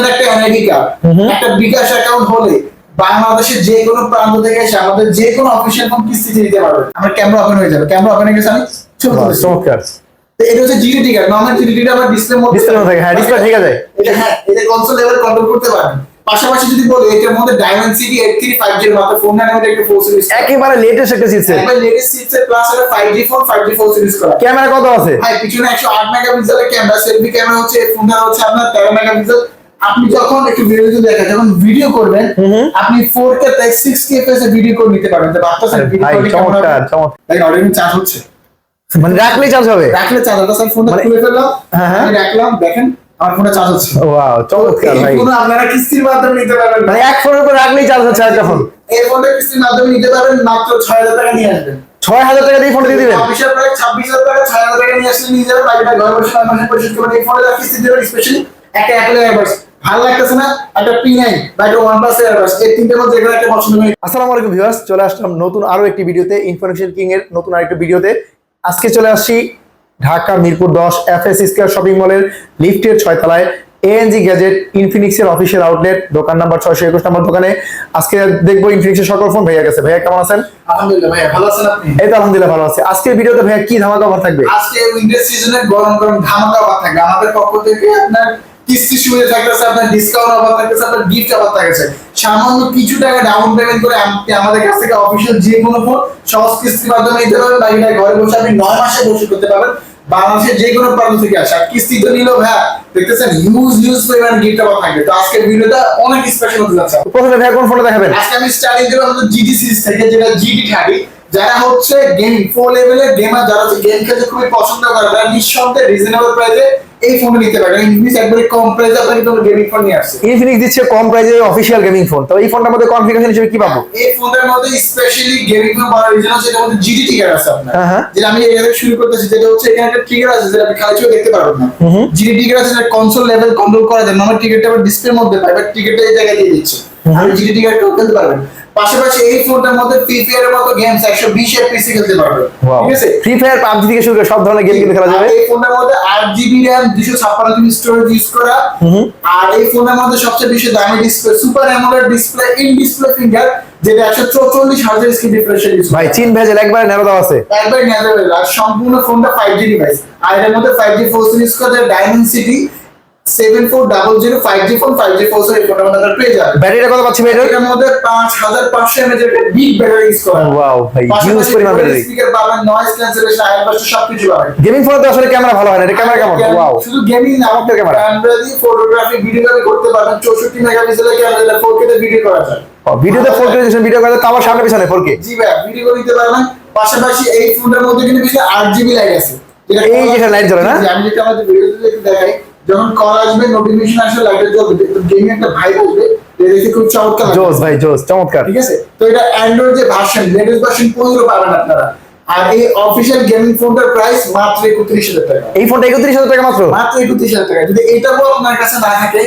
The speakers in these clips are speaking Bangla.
আপনার একটা এনআইডি কার্ড একটা বিকাশ অ্যাকাউন্ট হলে বাংলাদেশের যে কোনো প্রান্ত থেকে এসে আমাদের যে কোনো অফিসিয়াল ফোন কিস্তিতে দিতে পারবে? আমার ক্যামেরা ওপেন হয়ে যাবে। ক্যামেরা ওপেন হয়ে গেছে আমি ছবি চমৎকার। এটা হচ্ছে জিডিটি কার্ড নর্মাল জিডিটি আবার ডিসপ্লে মধ্যে Display মধ্যে থাকে, হ্যাঁ, display ঠিক আছে। এটা হ্যাঁ এটা কনসোল লেভেল কন্ট্রোল করতে পারবেন। পাশাপাশি যদি বলি এটার মধ্যে ডায়মন্ড সিটি 8350 মাত্র ফোন না মধ্যে একটা 4 সিরিজ একেবারে লেটেস্ট একটা চিপসেট একবার লেটেস্ট প্লাস এটা 5G ফোন 5G 4 সিরিজ করা। ক্যামেরা কত আছে? ভাই পিছনে 108 মেগাপিক্সেলের ক্যামেরা সেলফি ক্যামেরা হচ্ছে ফোনটা হচ্ছে আপনার 13 মেগাপিক্সেল আপনি যখন একটু ভিডিও দেখেন যখন ভিডিও করবেন আপনি 4K তে 6K ফেসে ভিডিও করে নিতে পারবেন তো আরে ভিডিও কোয়ালিটি চমৎকার চমৎকার দেখেন অলরেডি চার্জ হচ্ছে মানে রাখলেই চার্জ হবে রাখলে চার্জ হবে স্যার ফোনটা মানে- খুলে ফেললাম হ্যাঁ, হ্যাঁ। আমি রাখলাম দেখেন আমার চার্জ হচ্ছে ওয়াও চমৎকার ভাই ফোন আপনারা কিস্তির মাধ্যমে নিতে পারবেন মানে এক ফোনের উপর রাখলেই চার্জ হচ্ছে একটা ফোন এই ফোনটা কিস্তির মাধ্যমে নিতে পারবেন মাত্র 6000 টাকা নিয়ে আসবেন ছয় হাজার টাকা দিয়ে ফোন দিয়ে দিবেন প্রায় 26000 টাকা 6000 টাকা নিয়ে আসলে নিয়ে যাবেন বাকিটা ঘরে বসে নয় পরিশোধ করবেন এই ফোনটা কিস্তি দেবেন স্পেশালি একটা ভালো লাগতেছে না একটা P9 বা একটা OnePlus এয়ারবাস এই তিনটের মধ্যে যেকোনো একটা পছন্দ হবে আসসালামু আলাইকুম ভিউয়ার্স চলে আসলাম নতুন আরও একটি ভিডিওতে ইনফরমেশন কিং এর নতুন আরেকটি ভিডিওতে। আজকে চলে আসছি ঢাকা মিরপুর দশ এফ এস স্কোয়ার শপিং মলের লিফটের ছয়তলায় এএনজি গ্যাজেট ইনফিনিক্সের অফিসিয়াল আউটলেট দোকান নাম্বার ছয়শো একুশ নম্বর দোকানে। আজকে দেখব ইনফিনিক্সের সকল ফোন ভাইয়া গেছে ভাইয়া কেমন আছেন? আলহামদুলিল্লাহ ভাই ভালো আছেন আপনি? এই তো আলহামদুলিল্লাহ ভালো আছে। আজকের ভিডিওতে ভাইয়া কি ধামাকা অফার থাকবে? আজকে উইন্টার সিজনে গরম গরম ধামাকা অফার থাকবে। আমাদের পক্ষ থেকে আপনার কিস্তি সুবিধা থাকতেছে আপনার ডিসকাউন্ট অফার থাকতেছে আপনার গিফট অফার থাকতেছে। সামান্য কিছু টাকা ডাউন পেমেন্ট করে আপনি আমাদের কাছ থেকে অফিসিয়াল যে কোনো ফোন সহজ কিস্তির মাধ্যমে নিতে পারবেন। বাকিটা ঘরে বসে আপনি নয় মাসে বসে করতে পারবেন। বাংলাদেশের যে কোনো প্রান্ত থেকে আসা। কিস্তি তো নিলেও হ্যাঁ দেখতেছেন হিউজ হিউজ পরিমাণ গিফট অফার থাকবে। তো আজকের ভিডিওটা অনেক স্পেশাল হতে যাচ্ছে। প্রথমে ভাইয়া কোন ফোনটা দেখাবেন? আজকে আমি স্টার্টিং আমাদের জিডি সিরিজ থেকে যেটা জিডি থার্টি যারা হচ্ছে গেম ফোর লেভেলের গেমার যারা হচ্ছে গেম খেলতে খুবই পছন্দ করে তারা নিঃসন্দেহে রিজনেবল প্রাইসে এই ফোন নিতে পারে ইংলিশ একবারে কম প্রাইসে আপনাকে তোমার গেমিং ফোন নিয়ে আসছে। ইনফিনিক্স দিচ্ছে কম প্রাইসে অফিসিয়াল গেমিং ফোন তো এই ফোনটার মধ্যে কনফিগারেশন হিসেবে কি পাবো? এই ফোনটার মধ্যে স্পেশালি গেমিং ফোন রিজন হচ্ছে এটার মধ্যে জিডি ট্রিগার আছে আপনার। হ্যাঁ, হ্যাঁ। যেটা আমি এখানে শুরু করতেছি যেটা হচ্ছে এখানে একটা ট্রিগার আছে যেটা আপনি খালি চোখে দেখতে পারবেন না। জিডি ট্রিগার আছে যেটা কনসোল লেভেল কন্ট্রোল করা যায় নর্মাল ট্রিগারটা আবার ডিসপ্লের মধ্যে পাই বাট ট্রিগারটা এই জায়গায় দিয়ে দিচ্ছে। আপনি জিডি ট্রিগারটাও খেলতে পারবেন। পাশাপাশি এই ফোনটার মধ্যে ফ্রি ফায়ারের মতো গেমস একশো বিশ এফপিসি খেলতে পারবেন ঠিক আছে? ফ্রি ফায়ার পাবজি থেকে শুরু করে সব ধরনের গেম কিন্তু খেলা যাবে। আর এই ফোনের মধ্যে আট জিবি র্যাম দুশো ছাপ্পান্ন জিবি স্টোরেজ ইউজ করা। আর এই ফোনের মধ্যে সবচেয়ে বেশি দামি display super AMOLED display in display finger যেটা একশো চৌচল্লিশ হাজার স্ক্রিন রিফ্রেশার ইউজ ভাই চীন ভেজেল একবার দেওয়া আছে। একবার নেজাবেল আর সম্পূর্ণ ফোনটা ফাইভ জি ডিভাইস আর এর মধ্যে ফাইভ জি ফোর সিরিজ করা CT seven four double zero five G phone five G four এই ফোনের মধ্যে পেয়ে যাবেন। ব্যাটারিটা কত পাচ্ছি ভাই এটার এটার মধ্যে পাঁচ হাজার পাঁচশো এমএচ একটা বিগ ব্যাটারি ইউজ করা ওয়াও ভাই হিউজ পরিমাণ ব্যাটারি স্পিকার পাবেন নয়েজ ক্যান্সেলেশন আয়ার পাশে সবকিছু পাবেন। গেমিং ফোনে তো আসলে ক্যামেরা ভালো হয় না এটা ক্যামেরা কেমন? ওয়াও শুধু গেমিং না আমাদের ক্যামেরা। ক্যামেরা দিয়ে ফটোগ্রাফি ভিডিওগ্রাফি করতে পারবেন। চৌষট্টি মেগাপিক্সেলের ক্যামেরা তে ভিডিও করা যায়। ভিডিওতে ভিডিও করে আমার সামনে পিছনে ফোর কে জি ভাই ভিডিও করে নিতে পারবেন। পাশাপাশি এই ফোনটার মধ্যে কিন্তু পিছনে আট জিবি লাইট আছে। এই যেটা light জ্বলে না? আমি যেটা আমাদের ভিডিওতে দেখাই। যখন কল আসবে নোটিফিকেশন আসবে লাইটে জ্বলবে গেমিং একটা এটা দেখে খুব চমৎকার জোস ভাই জোস চমৎকার। ঠিক আছে? তো এটা অ্যান্ড্রয়েড যে ভার্সন লেটেস্ট ভার্সন পনেরো পাবেন আপনারা। আর এই অফিসিয়াল গেমিং ফোনটার প্রাইস মাত্র একত্রিশ হাজার টাকা। এই ফোনটা একত্রিশ হাজার টাকা মাত্র? মাত্র একত্রিশ হাজার টাকা। যদি এটাও আপনার কাছে না থাকে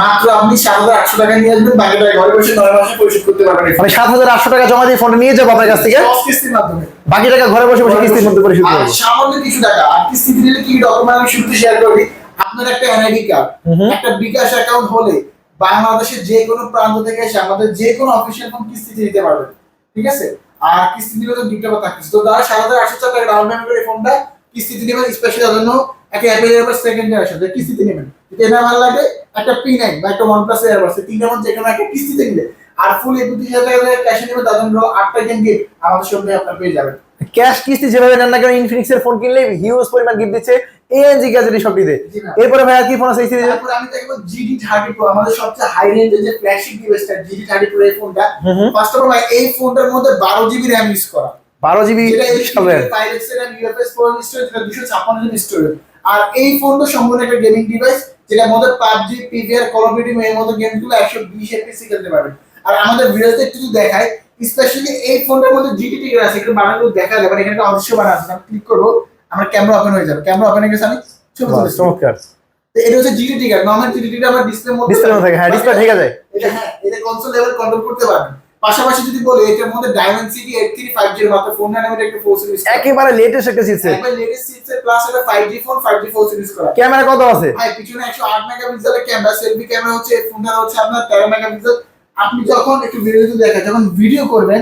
মাত্র আপনি সাত হাজার আটশো টাকা নিয়ে আসবেন বাকি টাকা ঘরে বসে নয় মাসে পরিশোধ করতে পারবেন মানে সাত হাজার আটশো টাকা জমা দিয়ে ফোনটা নিয়ে যাব আপনার কাছ থেকে। কিস্তির মাধ্যমে। বাকি টাকা ঘরে বসে বসে কিস্তির মধ্যে পরিশোধ করব। সামান্য কিছু টাকা আর কিস্তি দিলে কি ডকুমেন্ট আমি শুরুতে শেয়ার করি আপনার একটা এনআইডি কার্ড একটা বিকাশ অ্যাকাউন্ট হলে বাংলাদেশের যে কোনো প্রান্ত থেকে এসে আমাদের যে কোনো অফিসিয়াল ফোন কিস্তিতে দিতে পারবেন। ঠিক আছে? আর কিস্তি দিলে তো দুইটা কথা থাকতেছে। তো তারা সাত হাজার আটশো টাকা ডাউন পেমেন্ট করে ফোনটা কিস্তিতে নেবেন স্পেশালি তার জন্য একটা অ্যাপেল এয়ারবাস সেকেন্ড জেনারেশন যে কিস্তিতে নেবেন। যদি এটা ভালো লাগে একটা পি নাইন বা একটা ওয়ান প্লাস এয়ারবাস তিনটার মধ্যে যেকোনো একটা কিস্তিতে নিলে। আর ফুল একত্রিশ হাজার টাকা ক্যাশে নেবেন তার জন্য আটটা গেম গিফট আমাদের সঙ্গে আপনার পেয়ে যাবেন। ক্যাশ কিস্তি যেভাবে নেন না কেন ইনফিনিক্স এর ফোন কিনলে হিউজ পরিমাণ গিফট দিচ্ছে। এএনজি গ্যাজেটের সবটিতে। এরপরে ভাই আর কি ফোন আছে এই সিরিজে তারপরে আমি দেখব জিডি থার্টি প্রো আমাদের সবচেয়ে হাই রেঞ্জের যে ফ্ল্যাগশিপ ডিভাইসটা জিডি থার্টি প্রো এই ফোনটা ফার্স্ট অফ অল এই ফোনটার মধ্যে বারো জিবি র্যাম ইউজ করা। বারো জিবি যেটা যেটা আর এই ফোনটা সম্পূর্ণ একটা গেমিং ডিভাইস যেটার মধ্যে PUBG PVR call of duty এর মতো গেমগুলো একশো বিশ এফপিসি খেলতে পারবেন। আর আমাদের ভিডিওতে একটু দেখায় স্পেশালি এই ফোনটার মধ্যে জিডি টিকার আছে একটু বানানো দেখা যাবে এখানে একটা অবশ্যই বানা আছে আমি ক্লিক করব। আমার ক্যামেরা ওপেন হয়ে যাবে। ক্যামেরা ওপেন হয়ে গেছে আমি ছবি তুলেছি। চমৎকার। এটা হচ্ছে জিডি টিকার নর্মাল জিডি টিকার আমার ডিসপ্লে মধ্যে ডিসপ্লে থাকে। হ্যাঁ ডিসপ্লে ঠিক আছে। এটা হ্যাঁ এটা কনসোল লেভেল কন্ট্রোল করতে পারবেন। পাশাপাশি যদি বলি এটার মধ্যে জিরো মাত্র একটা ফোর সিরিজ একেবারে লেটেস্ট একটা চিপসেট একবার লেটেস্ট চিপসেট প্লাস এটা five G phone five G four series করা। ক্যামেরা কত আছে? ভাই পিছনে একশো আট মেগাপিক্সেলের ক্যামেরা সেলফি ক্যামেরা হচ্ছে ফোনটা হচ্ছে আপনার তেরো মেগাপিক্সেল আপনি যখন একটু ভিডিও দেখেন যখন ভিডিও করবেন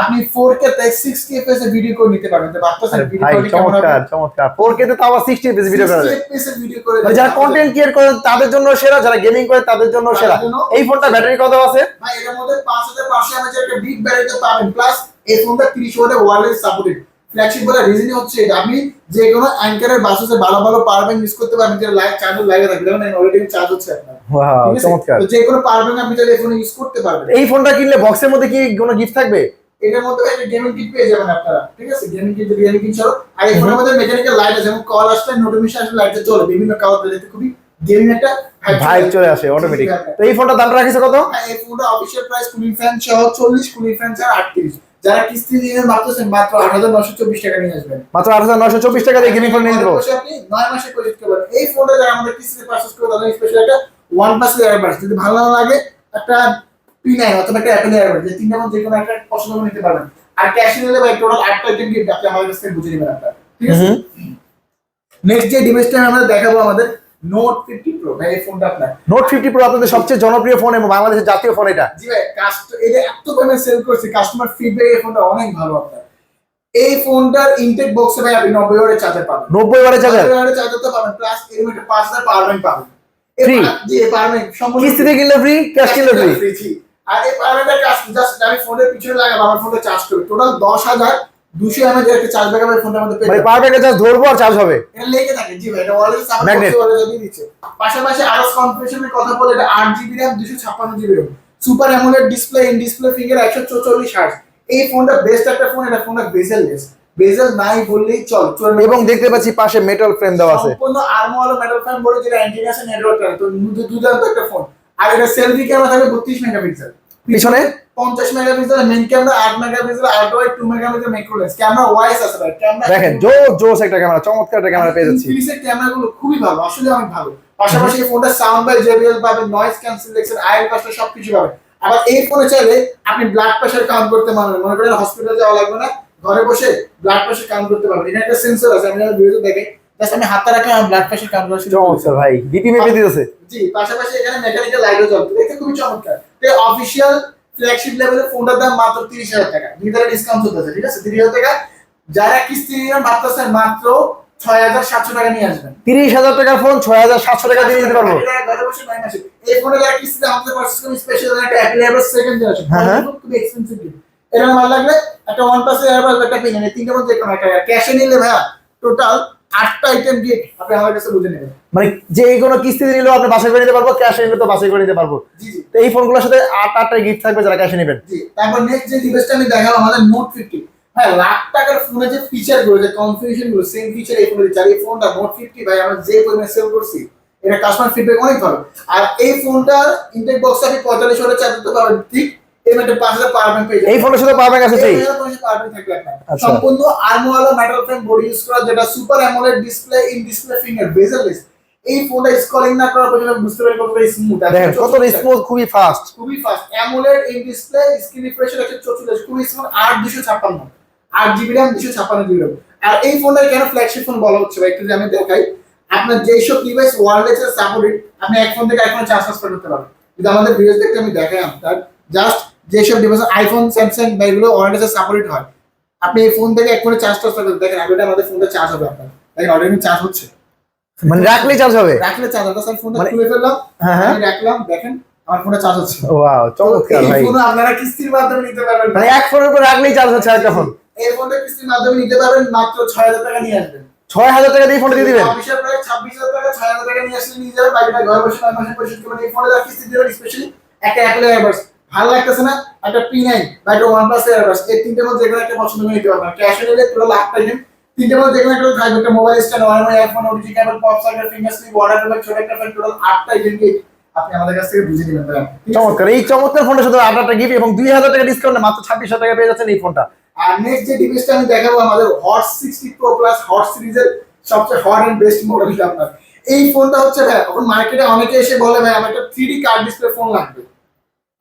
আপনি ফোর কে সিক্সটি এফএস এ ভিডিও করে নিতে পারবেন। তো আরে ভিডিও কোয়ালিটি কেমন হবে? চমৎকার। চমৎকার 4K তে তাও আবার 60 এফপিএস ভিডিও করা যায়। 60 FPS এ ভিডিও করে মানে যারা কন্টেন্ট ক্রিয়েট করে তাদের জন্য সেরা যারা গেমিং করে তাদের জন্য সেরা। এই ফোনটা ব্যাটারি কত আছে? ভাই এর মধ্যে 5500 এমএএইচ একটা বিগ ব্যাটারিতে পাবেন। প্লাস এই ফোনটা 30 ওয়াটের ওয়্যারলেস সাপোর্টেড ফ্ল্যাগশিপ বলে রিজনই হচ্ছে এটা। আপনি যে কোনো অ্যাঙ্কারের বাসে ভালো ভালো পাওয়ার ব্যাংক ইউজ করতে পারবেন যেটা লাইভ চার্জ লাগে থাকবে। যেমন অলরেডি চার্জ হচ্ছে আপনার? চমৎকার। তো যে কোনো পাওয়ার ব্যাংক আপনি চাইলে এই ফোনে ইউজ করতে পারবেন। এই ফোনটা কিনলে বক্সের মধ্যে কি কোনো গিফট থাকবে? এটার মধ্যে একটা গেমিং কিট পেয়ে যাবেন আপনারা ঠিক আছে? গেমিং কিট রিয়েলি কিট ছাড়ো আর এই ফোনের মধ্যে মেকানিক্যাল লাইট আছে যেমন কল আসলে নোটিফিকেশন আসলে লাইটে চলে বিভিন্ন কালার দিতে খুবই গেমিং একটা ভাইব চলে আসে। অটোমেটিক তো এই ফোনটা দামটা রাখিস কত? হ্যাঁ, এই ফোনটা অফিসিয়াল প্রাইস কুলিং ফ্যান সহ চল্লিশ কুলিং ফ্যান ছাড়া আটত্রিশ। যারা কিস্তি দিয়ে ভাবতেছেন মাত্র আট হাজার নশো চব্বিশ টাকা নিয়ে আসবেন। মাত্র আট হাজার নশো চব্বিশ টাকা দিয়ে গেমিং ফোন নিয়ে দেবো আপনি নয় মাসে প্রজেক্ট করবেন এই ফোনটা যারা আমাদের কিস্তিতে পারচেজ করে তাদের স্পেশাল একটা ওয়ান প্লাস এয়ারবাস যদি ভালো না লাগে একটা পি নাইন অথবা একটা অ্যাপেল এয়ারবাস যে তিনটা মধ্যে কোনো একটা পছন্দ করে নিতে পারবেন। আর ক্যাশ নিলে ভাই টোটাল আটটা আইটেম গিফট আপনি আমাদের কাছ থেকে বুঝে নেবেন আপনার। ঠিক আছে? নেক্সট যে ডিভাইসটা আমরা দেখাবো আমাদের নোট ফিফটি প্রো ভাই এই ফোনটা আপনার। নোট ফিফটি প্রো আপনাদের সবচেয়ে জনপ্রিয় ফোন এবং বাংলাদেশের জাতীয় ফোন এটা। জি ভাই কাস্ট এটা এত দামে সেল করছে কাস্টমার ফিডব্যাক এই ফোনটা অনেক ভালো আপনার। এই ফোনটার ইনটেক বক্সে ভাই আপনি নব্বই ওয়াটের চার্জার পাবেন। নব্বই বারে চার্জার নব্বই ওয়াটের চার্জার তো পাবেন প্লাস এর মধ্যে পাঁচ হাজার পাওয়ার ব্যাংক পাবেন। এই Free? পা- এই পাওয়ার ব্যাংক সম্পূর্ণ কিস্তিতে কিনলে ফ্রি ক্যাশ কিনলে ফ্রি আর এই পাওয়ার ব্যাংকটা জাস্ট আমি ফোনের পিছনে লাগাবো আমার ফোনটা চার্জ করবে। টোটাল দশ হাজার দুশো এমএচ একটা চার্জ ব্যাকআপ এই ফোনটার মধ্যে মানে পাওয়ার ব্যাংকে জাস্ট ধরবো আর চার্জ হবে। এটা লেগে থাকে জি ভাই এটা অলরেডি সাপোর্ট অলরেডি দিচ্ছে। পাশাপাশি আরও কনফিগারেশনের কথা বলে এটা 8 GB RAM 256 GB RAM super AMOLED display in display finger 144 hertz এই ফোনটা বেস্ট একটা ফোন এটা ফোনটা বেজেললেস বেজেল নাই বললেই চল এবং দেখতে পাচ্ছি পাশে মেটাল ফ্রেম দেওয়া আছে। সম্পূর্ণ আর্মওয়ালা মেটাল ফ্রেম বলে যেটা অ্যান্টিনাসের নেটওয়ার্ক তো দুর্দান্ত একটা ফোন আর এটা সেলফি ক্যামেরা থাকবে 32 মেগাপিক্সেল পিছনে? 50 megapixel main camera 8 megapixel ultra wide 2 megapixel macro lens camera wise আছে ভাই ক্যামেরা দেখেন জো জোস একটা ক্যামেরা চমৎকার একটা ক্যামেরা পেয়ে যাচ্ছি। ইনফিনিক্সের ক্যামেরাগুলো খুবই ভালো আসলে অনেক ভালো। পাশাপাশি ফোনটা সাউন্ড বাই জেবিএল পাবেন নয়েজ ক্যান্সেলেশন আইএল সবকিছু পাবেন। আবার এই ফোনে চাইলে আপনি ব্লাড প্রেশার কাউন্ট করতে পারবেন মনে করেন হসপিটালে যাওয়া লাগবে না ঘরে বসে ব্লাড প্রেশার কাউন্ট করতে পারবেন। এটা একটা সেন্সর আছে আমি ভিডিওতে দেখে জাস্ট আমি হাতটা রাখলে আমার ব্লাড প্রেশার কাউন্ট করা চমৎকার ভাই বিপি মেপে দিতেছে। জি পাশাপাশি এখানে মেকানিক্যাল লাইটও জ্বলবে দেখতে খুবই চমৎকার। তো অফিসিয়াল ফ্ল্যাগশিপ লেভেলের ফোনটার দাম মাত্র তিরিশ হাজার টাকা। দুই টাকা ডিসকাউন্ট চলতেছে ঠিক আছে? তিরিশ হাজার টাকা। যারা কিস্তি নিবেন ভাবতেছেন মাত্র ছয় হাজার সাতশো টাকা নিয়ে আসবেন। তিরিশ হাজার টাকার ফোন ছয় হাজার সাতশো টাকা দিয়ে দিতে পারব। এই ফোনে যারা কিস্তিতে আমাদের স্পেশাল একটা অ্যাপেল সেকেন্ড জেনারেশন। খুব এক্সপেন্সিভ এটা ভালো লাগলে একটা ওয়ান প্লাস এয়ারবাস একটা পেয়ে নেন। তিনটে মধ্যে কোনো একটা ক্যাশে নিলে ভাইয়া টোটাল আটটা আইটেম গিফট আপনি আমার কাছে বুঝে নেবেন। মানে যে কোনো কিস্তিতে নিলেও আপনি বাছাই করে নিতে পারব ক্যাশ নিলে তো বাছাই করে নিতে পারব। তো এই ফোনগুলোর সাথে আট আটটা গিফট থাকবে যারা ক্যাশে নেবেন। তারপর নেক্সট যে ডিভাইসটা আমি দেখাবো আমাদের নোট ফিফটি হ্যাঁ লাখ টাকার ফোনে যে ফিচারগুলো যে কনফিগারেশনগুলো সেম ফিচার এই ফোনে দিচ্ছে। এই ফোনটা নোট ফিফটি ভাই আমরা যে পরিমাণে সেল করছি এটা কাস্টমার ফিডব্যাক অনেক ভালো। আর এই ফোনটার ইনটেক বক্সে আপনি পঁয়তাল্লিশ ওয়াটের চার্জ দিতে পারবেন ঠিক এর মধ্যে পাঁচ হাজার পাওয়ার ব্যাংক পেয়ে যাবেন এই ফোনের সাথে পাওয়ার ব্যাংক আছে ফ্রি এই হাজার পঁচিশ power bank থাকবে আপনার। আচ্ছা। সম্পূর্ণ আর্মওয়ালা মেটাল ফ্রেম বডি ইউজ করা যেটা super AMOLED display in display finger bezelless এই ফোনটা স্কলিং না করার পর্যন্ত বুঝতে পারেন কতটা স্মুথ দেখেন কত স্মুথ খুবই ফাস্ট খুবই fast AMOLED in display screen refresh rate চৌচল্লিশ খুবই স্মুথ আট দুশো ছাপ্পান্ন। আট জিবি র্যাম আর এই ফোনটা কেন ফ্ল্যাগশিপ ফোন বলা হচ্ছে? ভাই একটু আমি দেখাই। আপনার যেসব ডিভাইস ওয়ারলেস এর সাপোর্টেড আপনি এক ফোন থেকে আইফোন চার্জ ট্রান্সফার করতে পারবেন। যদি আমাদের ভিডিওস দেখতে আমি দেখাই আপনার জাস্ট যেসব ডিভাইস আইফোন স্যামসাং বা এগুলো ওয়ারলেস সাপোর্টেড হয় আপনি এই ফোন থেকে এক ফোনে চার্জ ট্রান্সফার করতে দেখেন আগে আমাদের ফোনটা চার্জ হবে আপনার। দেখেন অলরেডি চার্জ হচ্ছে। মানে রাখলেই চার্জ হবে? রাখলে চার্জ হবে। আমি ফোনটা মানে- খুলে ফেললাম হ্যাঁ হ্যাঁ। আমি রাখলাম দেখেন আমার ফোনটা চার্জ হচ্ছে। ওয়াও চমৎকার ভাই। ফোন আপনারা কিস্তির মাধ্যমে নিতে পারবেন। মানে এক ফোনের উপর রাখলেই চার্জ হচ্ছে ফোন এই ফোনটা কিস্তির মাধ্যমে নিতে পারবেন মাত্র ছয় হাজার টাকা নিয়ে আসবেন। ছয় হাজার টাকা দিয়ে ফোনটা দিয়ে দিবেন? অফিসের প্রায় ছাব্বিশ হাজার টাকা ছয় হাজার টাকা নিয়ে আসলে নিয়ে যাবেন। বাকিটা ঘরে বসে নয় মাসে পরিশোধ করবেন। এই ফোনে যারা কিস্তি দেবেন স্পেশালি একটা অ্যাপেল ভালো লাগতেছে না একটা পি নাইন বা একটা ওয়ান প্লাস এয়ারবাস এই তিনটের মধ্যে যেকোনো একটা পছন্দ করে নিতে পারবেন। ক্যাশ নিলে পুরো লাখ টাকা তিনটের মধ্যে যেকোনো একটা থাকবে একটা mobile stand one Y phone OTG cable pop সার্কার finger slip water table ছোট একটা ফ্যান টোটাল আটটা আইটেম আপনি আমাদের কাছ থেকে বুঝে নেবেন? চমৎকার। এই চমৎকার ফোনটা শুধু আটটা গিফট এবং দুই হাজার টাকা ডিসকাউন্ট মাত্র ছাব্বিশ হাজার টাকা পেয়ে যাচ্ছেন এই ফোনটা আর নেক্সট যে ডিভাইসটা আমি দেখাবো আমাদের Hot sixty Pro plus Hot সিরিজের সবচেয়ে হট এন্ড বেস্ট মডেলটা আপনার। এই ফোনটা হচ্ছে ভাই এখন মার্কেটে অনেকে এসে বলে ভাই আমার একটা three D curved display phone লাগবে।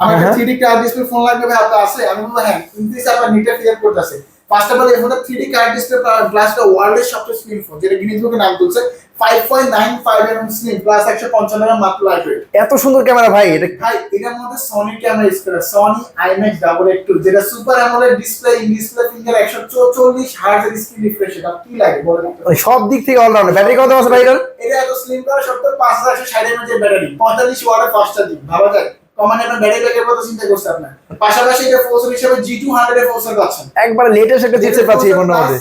আমার হ্যাঁ। থ্রি কার্ড ডিসপ্লে ফোন লাগবে ভাই আপনার আছে? আমি বলব হ্যাঁ ইনকেস আপনার নিটে ক্লিয়ার করতেছে। ফার্স্ট অফ অল এই ফোনটা থ্রি কার্ড ডিসপ্লে গ্লাসটা ওয়ার্ল্ডের সবচেয়ে স্লিম ফোন যেটা গিনিস বুকে নাম তুলছে। Five point nine five M slim plus একশো পঞ্চান্ন মাত্র লাগবে এত সুন্দর ক্যামেরা ভাই এটা ভাই এটার মধ্যে সনি ক্যামেরা ইউজ করে Sony IMX double eight two যেটা super AMOLED display in display finger একশো চৌচল্লিশ হার্জের স্ক্রিন রিফ্রেশ এটা কি লাগে বলেন সব দিক থেকে ব্যাটারি কত আছে ভাই এটা এত স্লিম করা সত্ত্বেও পাঁচ হাজার একশো ষাট এমএচ ব্যাটারি পঁয়তাল্লিশ ওয়াটের ফাস্ট চার্জিং ভাবা যায়? আপনার ব্যাটারি কথা চিন্তা করছে আপনার। পাশাপাশি এটা ফোর্সর হিসেবে জি টু হান্ড্রেড এর ফোর্সর পাচ্ছেন। একবার লেটেস্ট একটা চিপসেট পাচ্ছি এই মধ্যে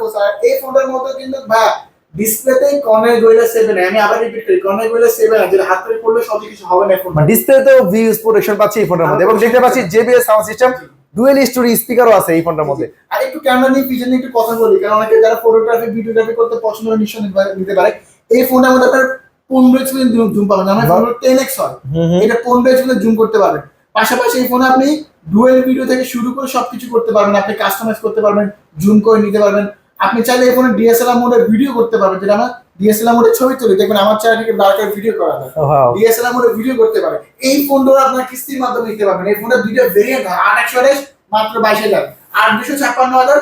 ফোর্সর এই ফোনটার কিন্তু ভাই ডিসপ্লেতে কর্নার গোয়েলা সেভেন আমি আবার রিপিট করি কর্নার গোয়েলা সেভেন যেটা হাত থেকে পড়লে সব কিছু হবে না ফোন ডিসপ্লেতেও ভিউজ প্রোটেকশন পাচ্ছি এই মধ্যে। এবং দেখতে পাচ্ছি সাউন্ড সিস্টেম ডুয়েল স্টোরি স্পিকারও আছে এই ফোনটার মধ্যে। আর একটু ক্যামেরা নিয়ে পিছনে একটু কথা বলি কারণ অনেকে যারা ফটোগ্রাফি ভিডিওগ্রাফি করতে পছন্দ করে নিতে- নিতে পারে। এই ফোনটার মধ্যে আপনার পনেরো এক্স জুম পাবেন। আমার টেন এক্স হয়। এটা পনেরো এক্স জুম করতে পারবেন। পাশাপাশি এই ফোনে আপনি ডুয়েল ভিডিও থেকে শুরু করে সবকিছু করতে পারবেন। আপনি কাস্টমাইজ করতে পারবেন জুম করে নিতে পারবেন। আপনি চাইলে এই ফোনে ডিএসএলআর মোডে ভিডিও করতে পারবেন যেটা আমার ডিএসএলআর মোডে ছবি তুলি। দেখবেন আমার চ্যানেল থেকে ভিডিও করা যায় Wow. ডিএসএলআর মোডে ভিডিও করতে পারে এই ফোনটা আপনার কিস্তির মাধ্যমে নিতে পারবেন। এই ফোনটা দুইটা ভেরিয়েন্ট হয়। আট একশো মাত্র বাইশ হাজার। আর দুশো ছাপ্পান্ন হাজার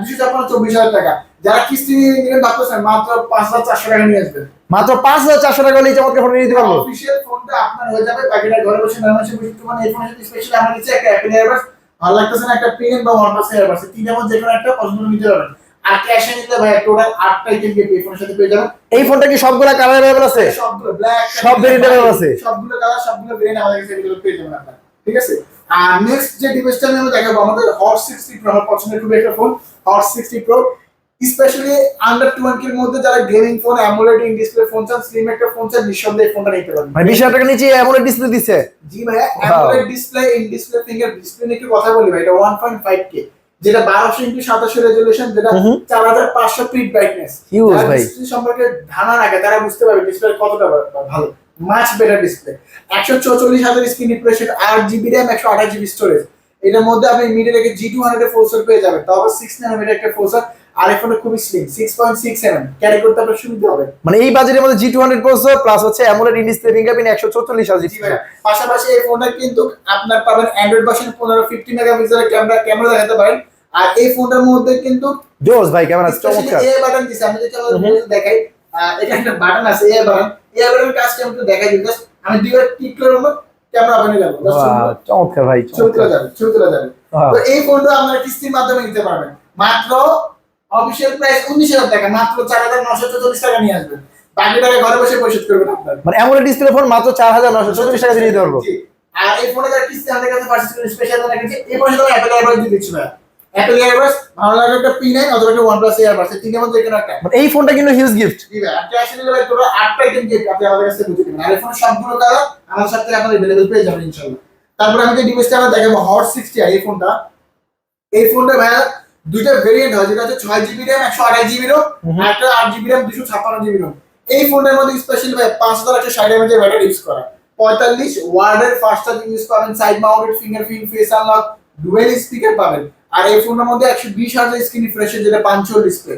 দুশো চব্বিশ হাজার টাকা। যারা কিস্তি নিয়ে ভাবতেছেন মাত্র পাঁচ হাজার চারশো টাকা নিয়ে আসবেন। মাত্র পাঁচ হাজার চারশো টাকা হলে এই চমৎকার ফোন নিতে পারব। অফিসিয়াল ফোনটা আপনার হয়ে যাবে বাকিটা ঘরে বসে নয় বসে তোমার এই ফোনের সাথে স্পেশালি আমার নিচে একটা অ্যাপেল এয়ারবাস ভালো লাগতেছে না একটা পেন বা ওয়ান প্লাস এয়ারবাস তিনের মধ্যে যে একটা পছন্দ নিতে পারবেন। আর ক্যাশে নিতে ভাই টোটাল আটটা আইটেম দিয়ে এই ফোনের সাথে পেয়ে যাবেন। এই ফোনটা কি সবগুলা কালার আছে? সবগুলো ব্ল্যাক সব available আছে। সবগুলো কালার সবগুলো ভেরিয়েন্ট আমাদের কাছে এগুলো পেয়ে যাবেন আপনারা। ঠিক আছে? আর নেক্সট যে ডিভাইসটা আমি দেখাবো আমাদের হট সিক্সটি আমার পছন্দের খুবই একটা phone Hot sixty Pro specially under টোয়েন্টির মধ্যে যারা gaming phone AMOLED in display phone চান স্লিম একটা ফোন চান নিঃসন্দেহে ফোনটা নিতে পারবেন মানে বিশ টাকা নিচে এমন ডিসপ্লে দিচ্ছে জি Wow. AMOLED display in display finger display নিয়ে কথা বলি ভাই এটা 1.5 কে যেটা 1200 ইনটু 2700 রেজোলিউশন যেটা হুম। 4500 পিট ব্রাইটনেস Huge ভাই। ডিসপ্লে সম্পর্কে ধারণা রাখে তারা বুঝতে পারবে ডিসপ্লে কতটা ভালো মাচ বেটার ডিসপ্লে 144 হাজার স্ক্রিন রিফ্রেশ আর জিবি র্যাম 128 জিবি স্টোরেজ এটার মধ্যে আপনি মিডে রেখে জি টু হান্ড্রেড প্রসেসর পেয়ে যাবেন। তাও আবার সিক্স নানোমিটার একটা প্রসেসর আর এই ফোনটা খুবই slim six point six mm carry করতে আপনার সুবিধা হবে। মানে এই বাজেটের মধ্যে G two hundred processor plus হচ্ছে অ্যামোলেড ইন ডিসপ্লে ফিঙ্গারপ্রিন্ট একশো চৌচল্লিশ হাজার জি ভাইয়া। পাশাপাশি এই ফোনটা কিন্তু আপনার পাবেন অ্যান্ড্রয়েড ভার্সন পনেরো ফিফটি মেগাপিক্সেলের ক্যামেরা ক্যামেরা দেখাতে পারেন। আর এই ফোনটার মধ্যে কিন্তু জোস ভাই ক্যামেরা চমৎকার। এ বাটন দিছে। আমি যদি। দেখাই এখানে একটা বাটন আছে এ বাটন এ বাটনের কাজটা আমি একটু দেখাই দিই। আমি দুইবার টিক করে ক্যামেরা Just বাহ, চমৎকার ভাই ছবি তোলা চমৎকার। যাবে ছবি তোলা যাবে। তো এই ফোনটা আপনারা কিস্তির মাধ্যমে নিতে পারবেন। মাত্র অফিসিয়াল প্রাইস উনিশ হাজার টাকা মাত্র চার হাজার নশো চল্লিশ টাকা নিয়ে আসবেন। বাকি টাকা ঘরে বসে পরিশোধ করবেন আপনার। মানে ফোন মাত্র চার হাজার নশো চল্লিশ টাকা নিতে পারব। আর এই ফোনে যারা কিস্তি আমাদের কাছে পারচেজ করে স্পেশাল দাম রেখেছি। এই ফোনে তো অ্যাপেল এয়ারবাস দিয়ে দিচ্ছি ভাই। অ্যাপেল এয়ারবাস ভালো লাগে একটা পি নাইন অথবা একটা ওয়ান প্লাস এয়ারবাস এই তিনের মধ্যে এখানে একটা। মানে এই ফোনটা কিন্তু হিউজ গিফট জি ভাই ভাই টোটাল আটটা আইটেম গিফট আপনি আমাদের কাছে বুঝে নেবেন। আর এই ফোনের সবগুলো কালার আমার সাথে আপনার অ্যাভেলেবেল পেয়ে যাবেন ইনশাল্লাহ তারপরে আমি যে ডিভাইসটা আমরা দেখাবো হট সিক্সটি আই এই ফোনটা। এই ফোনটা ভাইয়া দুইটা ভেরিয়েন্ট হয় যেটা হচ্ছে ছয় জিবি র্যাম একশো আঠাশ জিবি রোম একটা আট জিবি র্যাম দুশো ছাপ্পান্ন জিবি রোম এই ফোনের মধ্যে স্পেশাল ভাই পাঁচ হাজার একশো ষাট এমএচের ব্যাটারি ইউজ করা। পঁয়তাল্লিশ ওয়ার্ডের ফার্স্ট চার্জিং ইউজ পাবেন side mounted fingerprint face unlock dual speaker পাবেন। আর এই ফোনটার মধ্যে একশো বিশ হাজার স্ক্রিন রিফ্রেশের যেটা পাঁচশো ডিসপ্লে